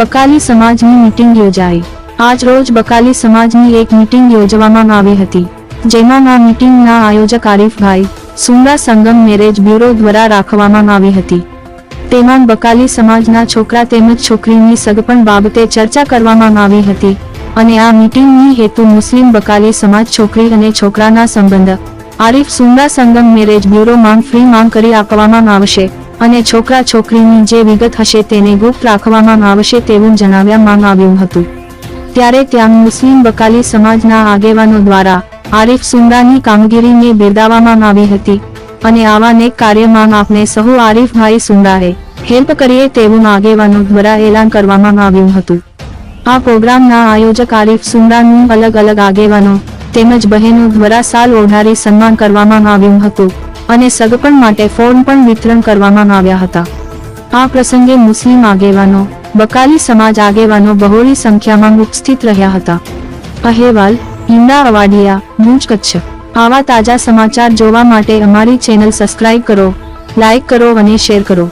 બકાલી સમાજની મીટિંગ યોજાઈ. આજ રોજ બકાલી સમાજની એક મીટિંગ યોજવામાં આવી હતી, જેમાં આ મીટિંગના આયોજક આરીફભાઈ સુંદા સંગમ મેરેજ બ્યુરો દ્વારા રાખવામાં આવી હતી. તેમાં બકાલી સમાજના છોકરા તેમજ છોકરીની સગપણ બાબતે ચર્ચા કરવામાં આવી હતી અને આ મીટિંગની હેતુ મુસ્લિમ બકાલી સમાજ છોકરી અને છોકરાના સંબંધ. આરીફ સુંદા સંગમ મેરેજ બ્યુરો માંગ ફ્રી માંગ કરી આપવામાં આવશે. અને છોકરા છોકરીની જે વિગત હશે તેને ગુપ્ત રાખવામાં આવશે તેવું જણાવ્યામાં આવ્યું હતું. ત્યારે ત્યાં મુસ્લિમ બકાલી સમાજના આગેવાનો દ્વારા આરીફ સુંદાની કામગીરીને બિરદાવવામાં આવી હતી અને આવા નેક કાર્યમાં આપણે સહુ આરીફભાઈ સુંદાએ હેલ્પ કરીએ તેવું આગેવાનો દ્વારા એલાન કરવામાં આવ્યું હતું. આ પ્રોગ્રામના આયોજક આરીફ સુંદાનું અલગ અલગ આગેવાનો તેમજ બહેનો દ્વારા સાલ ઓઢારી સન્માન કરવામાં આવ્યું હતું. અને સગપણ માટે ફોર્મ પણ વિતરણ કરવામાં આવ્યા હતા. આ પ્રસંગે મુસ્લિમ આગેવાનો, બકાલી સમાજ આગેવાનો બહોળી સંખ્યામાં ઉપસ્થિત રહ્યા હતા. અહેવાલ ઈંડા અવાડિયા ભુજ કચ્છ આવા તાજા સમાચાર જોવા માટે અમારી ચેનલ સબસ્ક્રાઇબ કરો, લાઇક કરો અને શેર કરો.